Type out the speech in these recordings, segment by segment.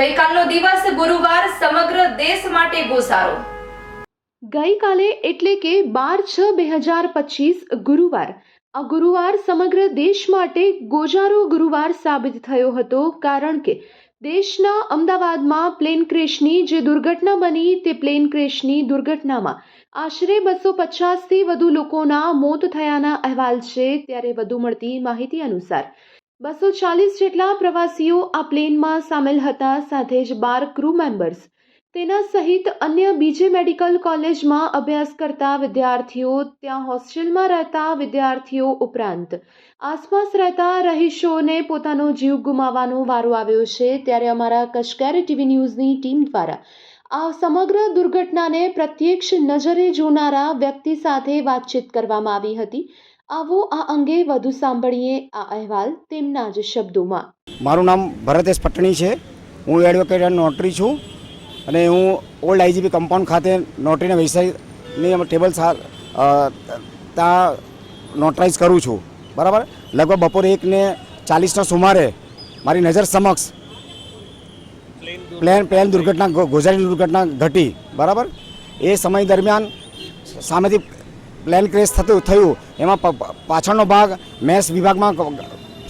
ગઈકાલનો દિવસ ગુરુવાર સમગ્ર દેશ માટે ગોસારો. ગઈકાલે એટલે કે બાર છ બે હજાર પચીસ ગુરુવાર. આ ગુરુવાર સમગ્ર દેશ માટે ગોજારો ગુરુવાર સાબિત થયો હતો કારણ કે દેશના અમદાવાદમાં પ્લેન ક્રેશની જે દુર્ઘટના બની તે પ્લેન ક્રેશની દુર્ઘટનામાં આશરે બસો પચાસથી વધુ લોકોના મોત થયાના અહેવાલ છે, ત્યારે વધુ મળતી માહિતી અનુસાર. બસો ચાલીસ જેટલા પ્રવાસીઓ આ પ્લેનમાં સામેલ હતા, સાથે જ બાર ક્રૂ મેમ્બર્સ. તેના સહિત અન્ય બીજે મેડિકલ કોલેજમાં અભ્યાસ કરતા વિદ્યાર્થીઓ, ત્યાં હોસ્ટેલમાં રહેતા વિદ્યાર્થીઓ ઉપરાંત આસપાસ રહેતા રહીશોને પોતાનો જીવ ગુમાવવાનો વારો આવ્યો છે, ત્યારે અમારા કશ્કેર ટીવી ન્યૂઝની ટીમ દ્વારા આ સમગ્ર દુર્ઘટનાને પ્રત્યક્ષ નજરે જોનારા વ્યક્તિ સાથે વાતચીત કરવામાં આવી હતી. આવો આ અંગે વધુ સાંભળીએ આ અહેવાલ તેમના જ શબ્દોમાં. મારું નામ ભરતેશ પટણી છે. હું એડવોકેટ એન્ડ નોટરી છું અને હું ઓલ્ડ આઈજીપી કમ્પાઉન્ડ ખાતે નોટરીના વ્યવસાયની ટેબલ ત્યાં નોટરાઇઝ કરું છું. બરાબર? લગભગ બપોરે એકને ચાલીસના સુમારે મારી નજર સમક્ષ પ્લેન પ્લેન દુર્ઘટના ગોઝારી દુર્ઘટના ઘટી. બરાબર? એ સમય દરમિયાન સામેથી પ્લેન ક્રેશ થતું થયું. એમાં પાછળનો ભાગ મેસ વિભાગમાં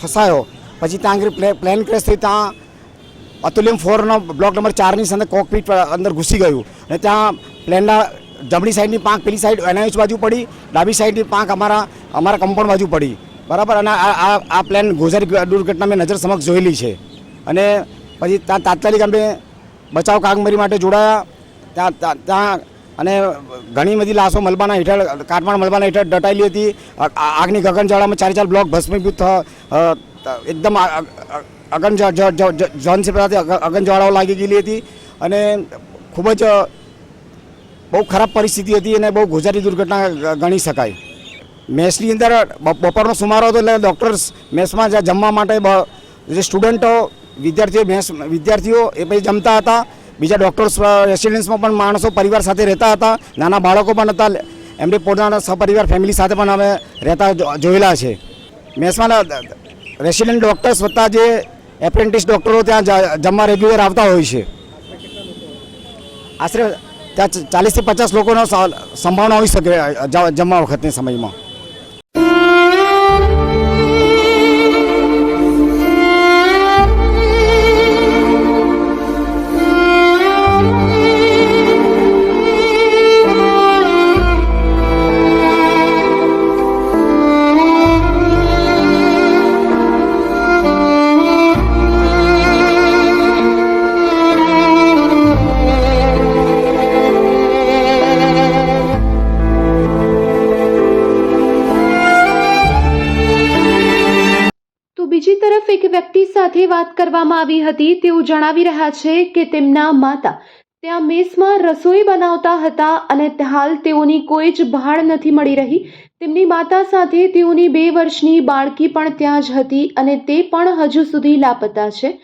ફસાયો. પછી ત્યાં આગળ પ્લે પ્લેન ક્રેશ થયું, ત્યાં અતુલ્યમ ફોરનો બ્લોક નંબર ચારની સાથે કોકપીટ અંદર ઘૂસી ગયું. અને ત્યાં પ્લેનના જમણી સાઈડની પાંખ પેલી સાઈડ એનઆઈએચ બાજુ પડી, ડાબી સાઈડની પાંખ અમારા અમારા કમ્પાઉન્ડ બાજુ પડી. બરાબર? અને આ આ પ્લેન ગોઝારી દુર્ઘટના મેં નજર સમક્ષ જોયેલી છે. અને પછી ત્યાં તાત્કાલિક અમે બચાવ કામગીરી માટે જોડાયા. ત્યાં- ત્યાં અને ઘણી બધી લાશો મલબાના હેઠળ, કાટમાળ મલબાના હેઠળ દટાયેલી હતી. આગની ગગનજાળામાં ચારે ચાર બ્લોક ભસ્મીભૂત એકદમ અગન જ- જ- જ- જ- જન સેપ્રાથી અગનજવાળાઓ લાગી ગયેલી હતી. અને ખૂબ જ બહુ ખરાબ પરિસ્થિતિ હતી અને બહુ ગુજરાતી દુર્ઘટના ગણી શકાય. મેસની અંદર બપોરનો સુમારો હતો એટલે ડૉક્ટર્સ મેસમાં જમવા માટે જે સ્ટુડન્ટો, વિદ્યાર્થીઓ, મેસ, વિદ્યાર્થીઓ એ પછી જમતા હતા. બીજા ડૉક્ટર્સ રેસિડન્સમાં પણ માણસો પરિવાર સાથે રહેતા હતા. નાના બાળકો પણ હતા. એમને પોતાના સપરિવાર ફેમિલી સાથે પણ અમે રહેતા જોયેલા છે. મેસમાં રેસિડેન્ટ ડૉક્ટર્સ વત્તા જે એપ્રેન્ટિસ ડૉક્ટરો ત્યાં જમવા રેગ્યુલર આવતા હોય છે. આશરે ત્યાં ચાલીસથી પચાસ લોકોનો સંભાવના હોઈ શકે જમવા વખતની સમયમાં. એક વ્યક્તિ સાથે વાત કરવામાં આવી હતી. તેઓ જણાવી રહ્યા છે કે તેમના માતા ત્યાં મેસમાં રસોઈ બનાવતા હતા અને હાલ તેઓની કોઈ જ ભાળ નથી મળી રહી. તેમની માતા સાથે તેઓની બે વર્ષની બાળકી પણ ત્યાં જ હતી અને તે પણ હજુ સુધી લાપતા છે.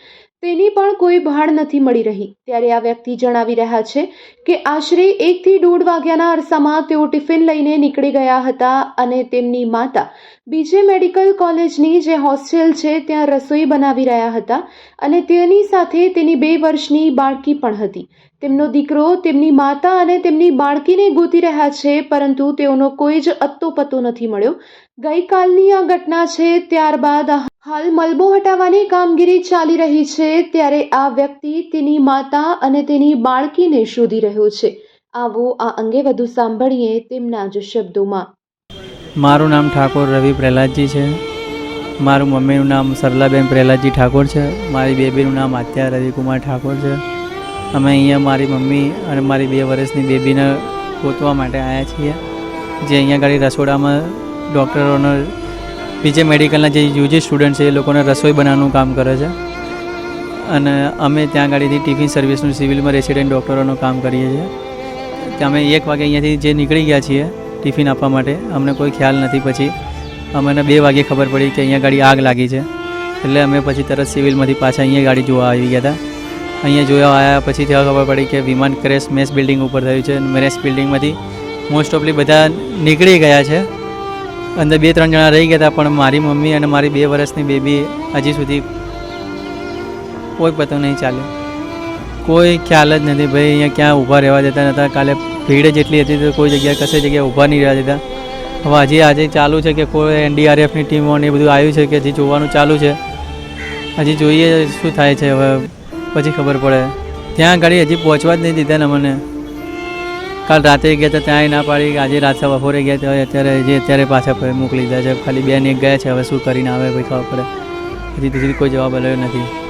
તેની પણ કોઈ ભાળ નથી મળી રહી. ત્યારે આ વ્યક્તિ જણાવી રહ્યા છે કે આશરે એકથી દોઢ વાગ્યાના અરસામાં તેઓ ટિફિન લઈને નીકળી ગયા હતા અને તેમની માતા બીજે મેડિકલ કોલેજની જે હોસ્ટેલ છે ત્યાં રસોઈ બનાવી રહ્યા હતા અને તેની સાથે તેની બે વર્ષની બાળકી પણ હતી. તેમનો દીકરો તેમની માતા અને તેમની બાળકીને ગોતી રહ્યા છે, પરંતુ તેઓનો કોઈ જ અત્તો પત્તો નથી મળ્યો. ગઈકાલની આ ઘટના છે, ત્યારબાદ હાલ મલબો હટાવવાની કામગીરી ચાલી રહી છે, ત્યારે આ વ્યક્તિ તેની માતા અને તેની બાળકીને શોધી રહ્યો છે. આવો આ અંગે વધુ સાંભળીએ તેમના જ શબ્દોમાં. મારું નામ ઠાકોર રવિ પ્રહલાદજી છે. મારું મમ્મીનું નામ સરલાબેન પ્રહલાદજી ઠાકોર છે. મારી બેબીનું નામ આત્યા રવિકુમાર ઠાકોર છે. અમે અહીંયા મારી મમ્મી અને મારી બે વર્ષની બેબીને ગોતવા માટે આવ્યા છીએ. જે અહીંયા ગાડી રસોડામાં ડૉક્ટરોનો બીજે મેડિકલના જે યુજી સ્ટુડન્ટ છે એ લોકોને રસોઈ બનાવવાનું કામ કરે છે. અને અમે ત્યાં ગાડીથી ટિફિન સર્વિસનું સિવિલમાં રેસિડેન્ટ ડૉક્ટરોનું કામ કરીએ છીએ. કે અમે એક વાગે અહીંયાથી જે નીકળી ગયા છીએ ટિફિન આપવા માટે, અમને કોઈ ખ્યાલ નથી. પછી અમને બે વાગે ખબર પડી કે અહીંયા ગાડી આગ લાગી છે. એટલે અમે પછી તરત સિવિલમાંથી પાછા અહીંયા ગાડી જોવા આવી ગયા હતા. અહીંયા જોયા આવ્યા પછી ત્યાં ખબર પડી કે વિમાન ક્રેશ મેસ બિલ્ડિંગ ઉપર થયું છે. મેરેસ બિલ્ડિંગમાંથી મોસ્ટ ઓફલી બધા નીકળી ગયા છે. અંદર બે, ત્રણ જણા રહી ગયા હતા, પણ મારી મમ્મી અને મારી બે વર્ષની બેબી હજી સુધી કોઈ પતો નહીં ચાલે. કોઈ ખ્યાલ જ નથી ભાઈ, અહીંયા ક્યાં ઊભા રહેવા દેતા નહોતા કાલે ભીડ જેટલી હતી તો કોઈ જગ્યાએ, કશે જગ્યાએ ઊભા નહીં રહેવા દેતા. હવે હજી આજે ચાલુ છે કે કોઈ એનડીઆરએફની ટીમો ને એ બધું આવ્યું છે કે હજી જોવાનું ચાલુ છે. હજી જોઈએ શું થાય છે, હવે પછી ખબર પડે. ત્યાં આગળ હજી પહોંચવા જ નહીં દીધા ને મને કાલ રાતે ગયા હતા ત્યાંય ના પાડી આજે રાત બપોરે ગયા હતા અત્યારે જે અત્યારે પાછા મોકલી દીધા છે. ખાલી બેન એક ગયા છે, હવે શું કરીને આવે ભાઈ ખબર પડે. હજી સુધી કોઈ જવાબ આવ્યો નથી.